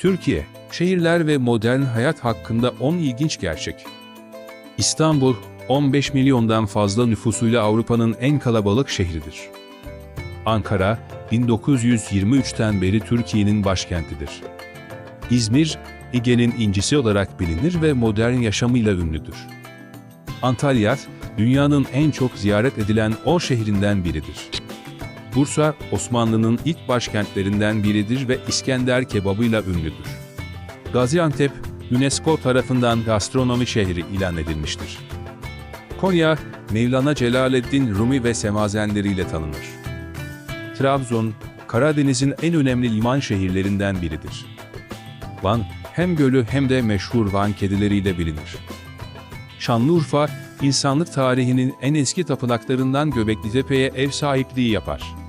Türkiye, şehirler ve modern hayat hakkında 10 ilginç gerçek. İstanbul, 15 milyondan fazla nüfusuyla Avrupa'nın en kalabalık şehridir. Ankara, 1923'ten beri Türkiye'nin başkentidir. İzmir, Ege'nin incisi olarak bilinir ve modern yaşamıyla ünlüdür. Antalya, dünyanın en çok ziyaret edilen o şehrinden biridir. Bursa, Osmanlı'nın ilk başkentlerinden biridir ve İskender kebabıyla ünlüdür. Gaziantep, UNESCO tarafından gastronomi şehri ilan edilmiştir. Konya, Mevlana Celaleddin Rumi ve semazenleriyle tanınır. Trabzon, Karadeniz'in en önemli liman şehirlerinden biridir. Van, hem gölü hem de meşhur Van kedileriyle bilinir. Şanlıurfa, insanlık tarihinin en eski tapınaklarından Göbekli Tepe'ye ev sahipliği yapar.